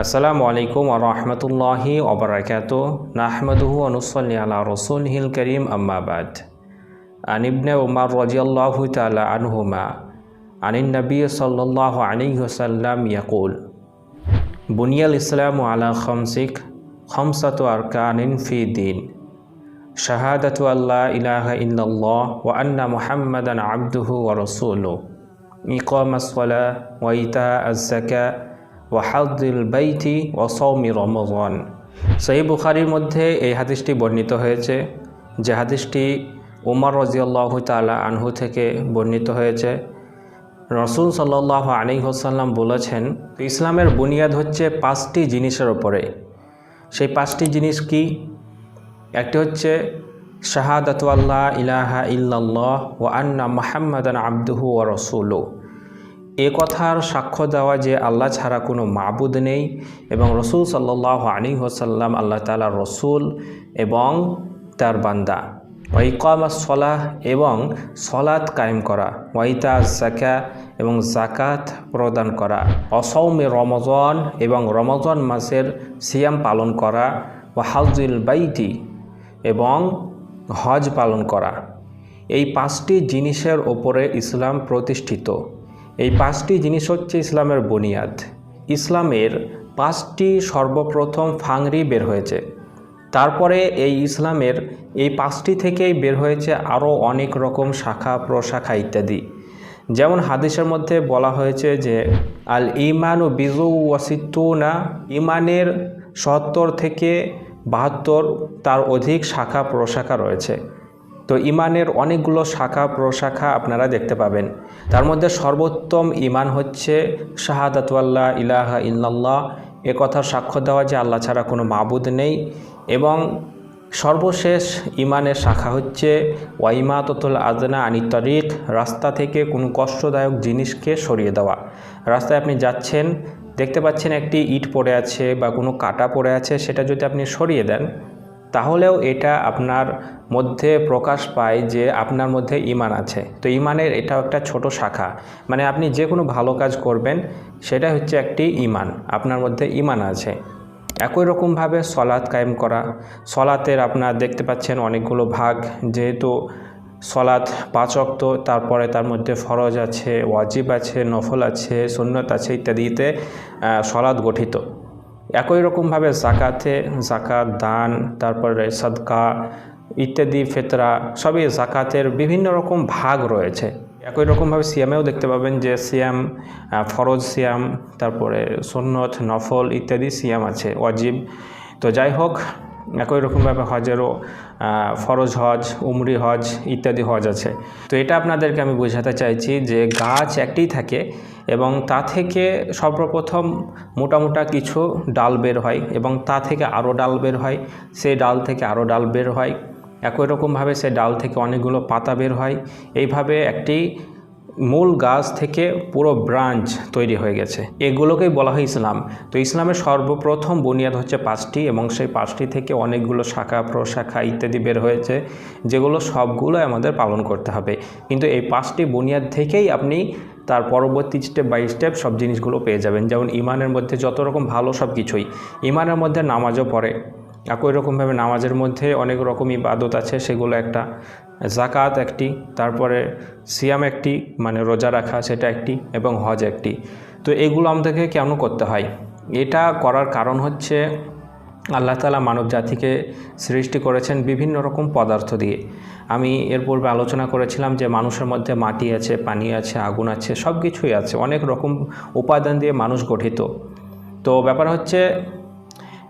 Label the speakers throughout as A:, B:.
A: আসসালামু আলাইকুম রহমতুল্লাহি ওবরাকাত নাহমদুহু অনুসল্লি আলা রসুল হিল করিম আম্মাবাদ আনিবনে উমার রাজিয়াল্লাহু তালা আনহুমা, আনিন নবী সাল্লাহ আলিহসাল্লাম ইয়াকুল, বুনিয়াল ইসলাম আলা খমসিক খমসাত আরকানিন ফি দিন, শাহাদাতু আল্লাহ ইলাহা ইল্লাল্লাহ ওয়া আন্না মুহাম্মাদান আবদুহু ওয়া রাসূলুহু, ইকামাস সালাহ ওয়া ইতা আজ-যাকা ওয়াহাদিল বাইতি ও সৌমি রমজান। সহি বুখারির মধ্যে এই হাদিসটি বর্ণিত হয়েছে, যে হাদিসটি উমর রাজিয়াল্লাহ তালা আনহু থেকে বর্ণিত হয়েছে। রসুল সাল্লাহ আলী হোসাল্লাম বলেছেন, ইসলামের বুনিয়াদ হচ্ছে পাঁচটি জিনিসের ওপরে সেই পাঁচটি জিনিস কি? একটি হচ্ছে শাহাদাত আল্লাহ ইলাহা ইল্লাল্লাহ ও আন্না মাহাম্মাদান আব্দুহু ও রসুলু এ কথার সাক্ষ্য দেওয়া যে আল্লাহ ছাড়া কোনো মাবুদ নেই এবং রসুল সাল্লাহ আলী হোসাল্লাম আল্লাহ তালা রসুল এবং তার বান্দা। ওয়াইকামা সলাহ এবং সলাৎ কায়েম করা। ওয়াইতা জাকা এবং জাকাত প্রদান করা। অসৌমে রমজন এবং রমজন মাসের সিয়াম পালন করা। ও হাউজুল বাইতি এবং হজ পালন করা। এই পাঁচটি জিনিসের ওপরে ইসলাম প্রতিষ্ঠিত। এই পাঁচটি জিনিস হচ্ছে ইসলামের বুনিয়াদ। ইসলামের পাঁচটি সর্বপ্রথম ফাংরি বের হয়েছে। তারপরে এই ইসলামের এই পাঁচটি থেকেই বের হয়েছে আরও অনেক রকম শাখা, প্রশাখা ইত্যাদি। যেমন হাদিসের মধ্যে বলা হয়েছে যে, আল ইমান ও বিজু ওয়াসিত্তুনা ইমানের সত্তর থেকে বাহাত্তর তার অধিক শাখা, প্রশাখা রয়েছে। তো ইমানের অনেকগুলো শাখা, প্রশাখা আপনারা দেখতে পাবেন। তার মধ্যে সর্বোত্তম ইমান হচ্ছে শাহাদাতওয়াল্লাহ ইলাহা ইল্লাল্লাহ। এ কথার সাক্ষ্য দেওয়া যে আল্লাহ ছাড়া কোনো মাবুদ নেই। এবং সর্বশেষ ইমানের শাখা হচ্ছে ওয়াইমাততুল আজনা আনি তরিক রাস্তা থেকে কোনো কষ্টদায়ক জিনিসকে সরিয়ে দেওয়া। রাস্তায় আপনি যাচ্ছেন, দেখতে পাচ্ছেন একটি ইট পড়ে আছে বা কোনো কাটা পড়ে আছে, সেটা যদি আপনি সরিয়ে দেন তাহলেও এটা আপনার মধ্যে প্রকাশ পায় যে আপনার মধ্যে ইমান আছে। তো ইমানের এটাও একটা ছোট শাখা। মানে আপনি যে কোনো ভালো কাজ করবেন সেটা হচ্ছে একটি ইমান। আপনার মধ্যে ইমান আছে। একই রকমভাবে সলাৎ কায়েম করা। সলাতের আপনার দেখতে পাচ্ছেন অনেকগুলো ভাগ। যেহেতু সলাৎ পাঁচ অক্ত তারপরে তার মধ্যে ফরজ আছে, ওয়াজিব আছে, নফল আছে, সুন্নত আছে ইত্যাদিতে সলাৎ গঠিত। একই রকমভাবে জাকাতে জাকাত দান, তারপরে সদকা ইত্যাদি, ফেতরা, সবই জাকাতের বিভিন্ন রকম ভাগ রয়েছে। একই রকমভাবে সিয়ামেও দেখতে পাবেন যে সিয়াম ফরজ সিয়াম, তারপরে সন্নত, নফল ইত্যাদি সিয়াম আছে, ওয়াজিব। তো যাই হোক একই রকমভাবে হজেরও ফরজ হজ, উমরি হজ ইত্যাদি হজ আছে। তো এটা আপনাদেরকে আমি বোঝাতে চাইছি যে গাছ একটি থাকে এবং তা থেকে সর্বপ্রথম মোটা মোটা কিছু ডাল বের হয় এবং তা থেকে আরও ডাল বের হয়, সেই ডাল থেকে আরও ডাল বের হয়। একই রকমভাবে সে ডাল থেকে অনেকগুলো পাতা বের হয়। এইভাবে একটি মূল গাছ থেকে পুরো ব্রাঞ্চ তৈরি হয়ে গেছে। এগুলোকেই বলা হয় ইসলাম। তো ইসলামের সর্বপ্রথম বুনিয়াদ হচ্ছে পাঁচটি এবং সেই পাঁচটি থেকে অনেকগুলো শাখা, প্রশাখা ইত্যাদি বের হয়েছে, যেগুলো সবগুলো আমাদের পালন করতে হবে। কিন্তু এই পাঁচটি বুনিয়াদ থেকেই আপনি তার পরবর্তী স্টেপ বাই স্টেপ সব জিনিসগুলো পেয়ে যাবেন। যেমন ইমানের মধ্যে যত রকম ভালো সব কিছুই ইমানের মধ্যে নামাজও পড়ে একই রকমভাবে নামাজের মধ্যে অনেক রকম ইবাদত আছে, সেগুলো একটা জাকাত একটি, তারপরে সিয়াম একটি মানে রোজা রাখা সেটা একটি এবং হজ একটি। তো এগুলো আমাদেরকে কেন করতে হয়? এটা করার কারণ হচ্ছে আল্লাহ তালা মানব জাতিকে সৃষ্টি করেছেন বিভিন্ন রকম পদার্থ দিয়ে। আমি এর পূর্বে আলোচনা করেছিলাম যে মানুষের মধ্যে মাটি আছে, পানি আছে, আগুন আছে সব কিছুই আছে, অনেক রকম উপাদান দিয়ে মানুষ গঠিত। তো ব্যাপার হচ্ছে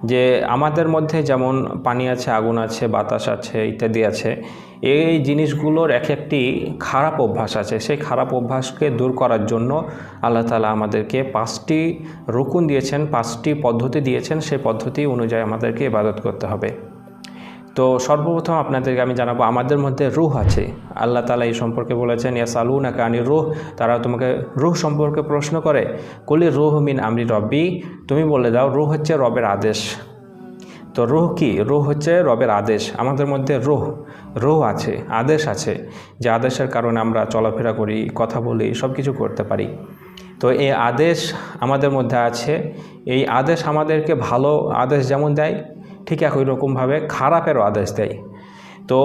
A: যে আমাদের মধ্যে যেমন পানি আছে, আগুন আছে, বাতাস আছে, ইত্যাদি আছে, এই জিনিসগুলোর এক একটি খারাপ অভ্যাস আছে। সেই খারাপ অভ্যাসকে দূর করার জন্য আল্লাহ তালা আমাদেরকে পাঁচটি রুকুন দিয়েছেন, পাঁচটি পদ্ধতি দিয়েছেন। সেই পদ্ধতি অনুযায়ী আমাদেরকে ইবাদত করতে হবে। তো সর্বপ্রথম আপনাদেরকে আমি জানাব, আমাদের মধ্যে রুহ আছে। আল্লাহ তালা এই সম্পর্কে বলেছেন ইয়া সালু না কানি রুহ তারা তোমাকে রুহ সম্পর্কে প্রশ্ন করে। কলি রুহ মিন আমরি রব্বি তুমি বলে দাও, রুহ হচ্ছে রবের আদেশ তো রুহ কি? রুহ হচ্ছে রবের আদেশ। আমাদের মধ্যে রুহ রুহ আছে, আদেশ আছে। যে আদেশের কারণে আমরা চলাফেরা করি, কথা বলি সব কিছু করতে পারি। তো এই আদেশ আমাদের মধ্যে আছে। এই আদেশ আমাদেরকে ভালো আদেশ যেমন দেয় ঠিক একই রকমভাবে খারাপেরও আদেশ দেয়। তো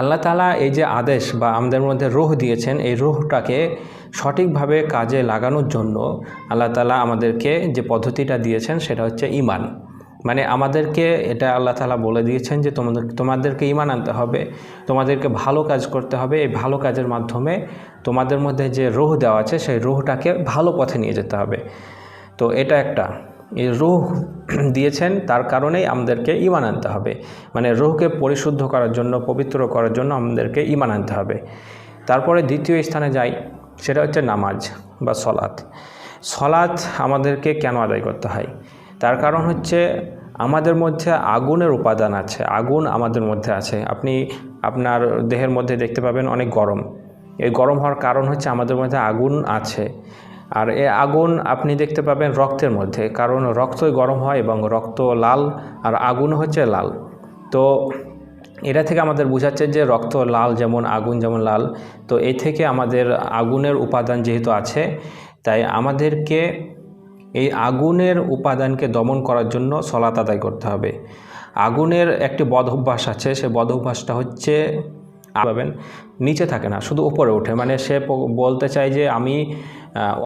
A: আল্লাহ তালা এই যে আদেশ বা আমাদের মধ্যে রোহ দিয়েছেন, এই রোহটাকে সঠিকভাবে কাজে লাগানোর জন্য আল্লাহ তালা আমাদেরকে যে পদ্ধতিটা দিয়েছেন সেটা হচ্ছে ইমান মানে আমাদেরকে এটা আল্লাহ তালা বলে দিয়েছেন যে তোমাদের, তোমাদেরকে ইমান আনতে হবে, তোমাদেরকে ভালো কাজ করতে হবে, এই ভালো কাজের মাধ্যমে তোমাদের মধ্যে যে রোহ দেওয়া আছে, সেই রোহটাকে ভালো পথে নিয়ে যেতে হবে। তো এটা একটা। রুহ দিয়েছেন, তার কারণেই আমাদেরকে ইমান আনতে হবে। মানে রুহকে পরিশুদ্ধ করার জন্য, পবিত্র করার জন্য আমাদেরকে ইমান আনতে হবে। তারপরে দ্বিতীয় স্থানে যাই, সেটা হচ্ছে নামাজ বা সলাৎ। সলাৎ আমাদেরকে কেন আদায় করতে হয়? তার কারণ হচ্ছে, আমাদের মধ্যে আগুনের উপাদান আছে, আগুন আমাদের মধ্যে আছে। আপনি আপনার দেহের মধ্যে দেখতে পাবেন অনেক গরম। এই গরম হওয়ার কারণ হচ্ছে, আমাদের মধ্যে আগুন আছে। আর এ আগুন আপনি দেখতে পাবেন রক্তের মধ্যে, কারণ রক্তই গরম হয় এবং রক্ত লাল আর আগুন হচ্ছে লাল। তো এটা থেকে আমাদের বোঝাচ্ছে যে রক্ত লাল যেমন আগুন যেমন লাল, তো এই থেকে আমাদের আগুনের উপাদান যেহেতু আছে, তাই আমাদেরকে এই আগুনের উপাদানকে দমন করার জন্য সলাত আদায় করতে হবে। আগুনের একটি বদ অভ্যাস আছে, সে বদ অভ্যাসটা হচ্ছে পাবেন নিচে থাকে না, শুধু উপরে ওঠে। মানে সে বলতে চায় যে আমি